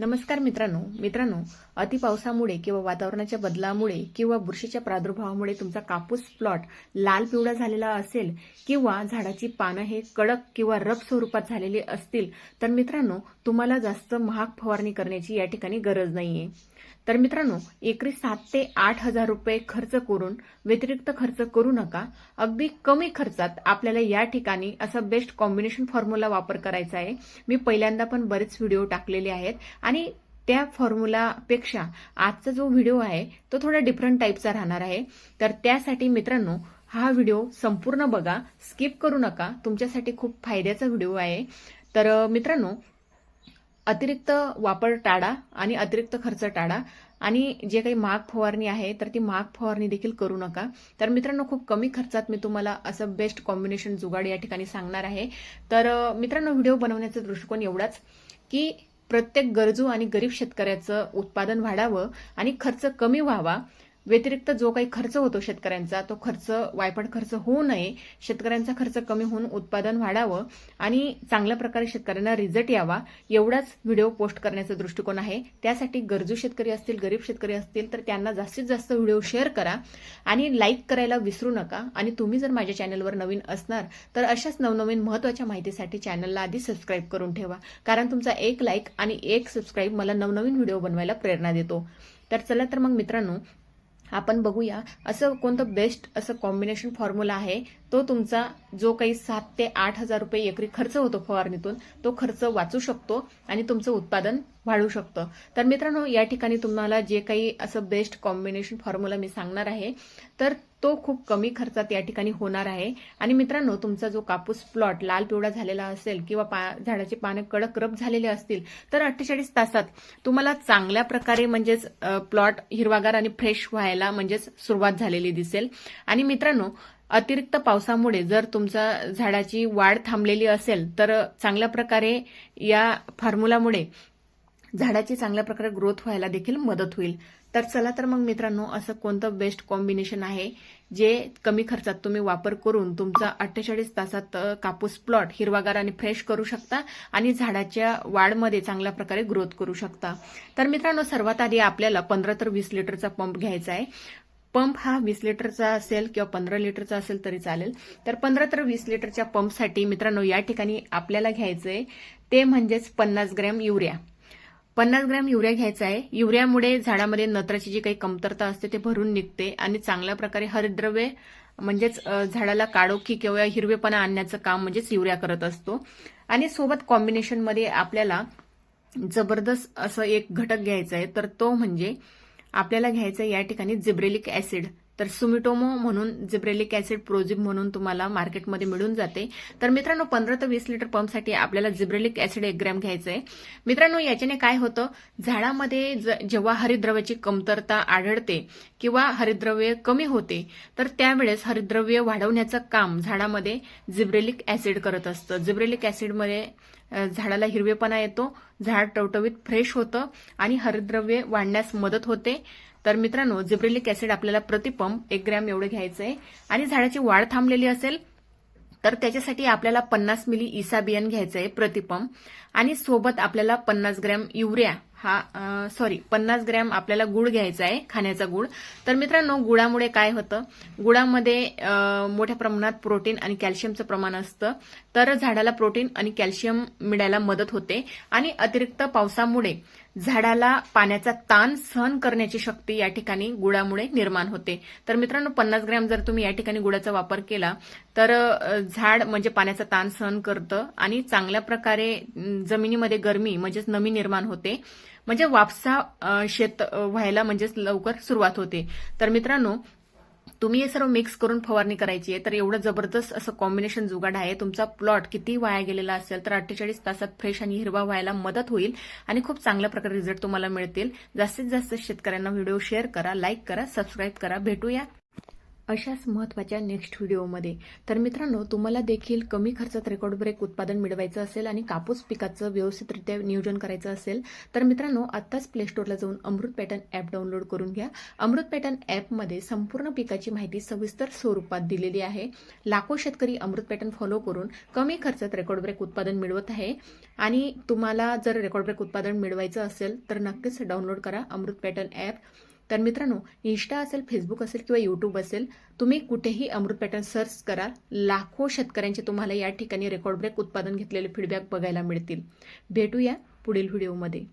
नमस्कार मित्रांनो मित्रांनो अति पावसामुळे किंवा वातावरणाच्या बदलामुळे किंवा बुरशीच्या प्रादुर्भावामुळे तुमचा कापूस प्लॉट लाल पिवळा झालेला असेल किंवा झाडाची पानं हे कडक किंवा रफ स्वरूपात झालेली असतील तर मित्रांनो तुम्हाला जास्त महाग फवारणी करण्याची या ठिकाणी गरज नाहीये. तर मित्रांनो एकरी सात ते आठ हजार रुपये खर्च करून व्यतिरिक्त खर्च करू नका. अगदी कमी खर्चात आपल्याला या ठिकाणी असा बेस्ट कॉम्बिनेशन फॉर्म्युला वापर करायचा आहे. मी पहिल्यांदा पण बरेच व्हिडिओ टाकलेले आहेत. आणि त्या फॉर्म्युलापेक्षा आजचा जो व्हिडिओ आहे तो थोडा डिफरंट टाईपचा राहणार आहे. तर त्यासाठी मित्रांनो हा व्हिडिओ संपूर्ण बघा. स्किप करू नका. तुमच्यासाठी खूप फायद्याचा व्हिडिओ आहे. तर मित्रांनो अतिरिक्त वापर टाळा आणि अतिरिक्त खर्च टाळा. आणि जे काही महाग फवारणी आहे तर ती महाग फवारणी देखील करू नका. तर मित्रांनो खूप कमी खर्चात मी तुम्हाला असं बेस्ट कॉम्बिनेशन जुगाड या ठिकाणी सांगणार आहे. तर मित्रांनो व्हिडिओ बनवण्याचा दृष्टिकोन एवढाच की प्रत्येक गरजू आणि गरीब शेतकऱ्याचं उत्पादन वाढावं आणि खर्च कमी व्हावा. व्यतिरिक्त जो काही खर्च होतो शेतकऱ्यांचा तो खर्च वायपट खर्च होऊ नये शेतकऱ्यांचा खर्च कमी होऊन उत्पादन वाढावं आणि चांगल्या प्रकारे शेतकऱ्यांना रिझल्ट यावा एवढाच व्हिडिओ पोस्ट करण्याचा दृष्टिकोन आहे. त्यासाठी गरजू शेतकरी असतील गरीब शेतकरी असतील तर त्यांना जास्तीत जास्त व्हिडिओ शेअर करा आणि लाईक करायला विसरू नका. आणि तुम्ही जर माझ्या चॅनलवर नवीन असणार तर अशाच नवनवीन महत्त्वाच्या माहितीसाठी चॅनलला आधी सबस्क्राईब करून ठेवा कारण तुमचा एक लाईक आणि एक सबस्क्राईब मला नवनवीन व्हिडिओ बनवायला प्रेरणा देतो. तर चला तर मग मित्रांनो आपण बघूया. असं कोणतं बेस्ट असं कॉम्बिनेशन फॉर्म्युला आहे? तो तुमचा जो काही सात ते आठ हजार रुपये एकरी खर्च होतो फवारणीतून तो खर्च वाचू शकतो आणि तुमचं उत्पादन वाढू शकतं. तर मित्रांनो या ठिकाणी तुम्हाला जे काही असं बेस्ट कॉम्बिनेशन फॉर्म्युला मी सांगणार आहे तर तो खूप कमी खर्चात या ठिकाणी होणार आहे. आणि मित्रांनो तुमचा जो कापूस प्लॉट लाल पिवळा झालेला असेल किंवा पा झाडाची पानं कडक रब झालेले असतील तर अठ्ठेचाळीस तासात तुम्हाला चांगल्या प्रकारे म्हणजेच प्लॉट हिरवागार आणि फ्रेश व्हायला म्हणजेच सुरुवात झालेली दिसेल. आणि मित्रांनो अतिरिक्त पावसामुळे जर तुमचा झाडाची वाढ थांबलेली असेल तर चांगल्या प्रकारे या फॉर्म्युलामुळे झाडाची चांगल्या प्रकारे ग्रोथ व्हायला देखील मदत होईल. तर चला तर मग मित्रांनो असं कोणतं बेस्ट कॉम्बिनेशन आहे जे कमी खर्चात तुम्ही वापर करून तुमचा अठ्ठेचाळीस तासात कापूस प्लॉट हिरवागार आणि फ्रेश करू शकता आणि झाडाच्या वाढमध्ये चांगल्या प्रकारे ग्रोथ करू शकता. तर मित्रांनो सर्वात आधी आपल्याला पंधरा तर वीस लिटरचा पंप घ्यायचा आहे. पंप हा वीस लिटरचा असेल किंवा पंधरा लिटरचा असेल तरी चालेल. तर पंधरा तर वीस लिटरच्या पंपसाठी मित्रांनो या ठिकाणी आपल्याला घ्यायचंय ते म्हणजेच पन्नास ग्रॅम युरिया. पन्नास ग्रॅम युरिया घ्यायचा आहे. युरियामुळे झाडामध्ये नत्राची जी काही कमतरता असते ते भरून निघते आणि चांगल्या प्रकारे हरिद्रव्ये म्हणजेच झाडाला काळोखी किंवा हिरवेपणा आणण्याचं काम म्हणजेच युरिया करत असतो. आणि सोबत कॉम्बिनेशनमध्ये आपल्याला जबरदस्त असं एक घटक घ्यायचा आहे. तर तो म्हणजे आपल्याला घ्यायचं या ठिकाणी जिब्रेलिक ऍसिड तर सुमिटोमो म्हणून जिब्रेलिक ऍसिड प्रोजिब म्हणून तुम्हाला मार्केटमध्ये मिळून जाते. तर मित्रांनो पंधरा ते वीस लिटर पंपसाठी आपल्याला जिब्रेलिक ऍसिड एक ग्रॅम घ्यायचं आहे मित्रांनो याच्याने काय होतं? झाडामध्ये ज- जेव्हा हरिद्रव्याची कमतरता आढळते किंवा हरिद्रव्य कमी होते तर त्यावेळेस हरिद्रव्य वाढवण्याचं काम झाडामध्ये जिब्रेलिक ऍसिड करत असतं. जिब्रेलिक ऍसिडमध्ये झाडाला हिरवेपणा येतो झाड टवटवीत फ्रेश होतं आणि हरिद्रव्य वाढण्यास मदत होते. तर मित्रांनो जिब्रेलिक ऍसिड आपल्याला प्रतिपंप एक ग्रॅम एवढं घ्यायचं आहे आणि झाडाची वाढ थांबलेली असेल तर त्याच्यासाठी आपल्याला पन्नास मिली इसा बियाण घ्यायचं आहे प्रतिपंप आणि सोबत आपल्याला पन्नास ग्रॅम युरिया हा सॉरी पन्नास ग्रॅम आपल्याला गुळ घ्यायचा आहे खाण्याचा गुळ. तर मित्रांनो गुळामुळे काय होतं? गुळामध्ये मोठ्या प्रमाणात प्रोटीन आणि कॅल्शियमचं प्रमाण असतं. तर झाडाला प्रोटीन आणि कॅल्शियम मिळायला मदत होते आणि अतिरिक्त पावसामुळे झाडाला पाण्याचा ताण सहन करण्याची शक्ती या ठिकाणी गुळामुळे निर्माण होते. तर मित्रांनो पन्नास ग्रॅम जर तुम्ही या ठिकाणी गुळाचा वापर केला तर झाड म्हणजे पाण्याचा ताण सहन करतं आणि चांगल्या प्रकारे जमिनीमध्ये गरमी म्हणजेच नमी निर्माण होते. म्हणजे वापसा शेत व्हायला म्हणजेच लवकर सुरुवात होते. तर मित्रांनो तुम्ही हे सर्व मिक्स करून फवारणी करायची आहे तर एवढं जबरदस्त असं कॉम्बिनेशन जुगाड आहे. तुमचा प्लॉट किती वाया गेलेला असेल तर अठ्ठेचाळीस तासात फ्रेश आणि हिरवा व्हायला मदत होईल आणि खूप चांगल्या प्रकारे रिझल्ट तुम्हाला मिळतील. जास्तीत जास्त शेतकऱ्यांना व्हिडिओ शेअर करा लाईक करा सबस्क्राईब करा. भेटूया. अशाच महत्त्वाच्या नेक्स्ट व्हिडिओमध्ये तर मित्रांनो तुम्हाला देखील कमी खर्चात रेकॉर्ड ब्रेक उत्पादन मिळवायचं असेल आणि कापूस पिकाचं व्यवस्थितरित्या नियोजन करायचं असेल तर मित्रांनो आत्ताच प्ले स्टोअरला जाऊन अमृत पॅटर्न ॲप डाउनलोड करून घ्या. अमृत पॅटर्न ॲपमध्ये संपूर्ण पिकाची माहिती सविस्तर स्वरूपात दिलेली आहे. लाखो शेतकरी अमृत पॅटर्न फॉलो करून कमी खर्चात रेकॉर्ड ब्रेक उत्पादन मिळवत आहे. आणि तुम्हाला जर रेकॉर्ड ब्रेक उत्पादन मिळवायचं असेल तर नक्कीच डाउनलोड करा अमृत पॅटर्न ॲप तर मित्रांनो इन्स्टा असेल फेसबुक असेल किंवा यूट्यूब असेल तुम्ही कुठेही अमृत पॅटर्न सर्च करा लाखो शेतकऱ्यांचे तुम्हाला या ठिकाणी रेकॉर्ड ब्रेक उत्पादन घेतलेले फीडबॅक बघायला मिळतील. भेटूया पुढील व्हिडिओमध्ये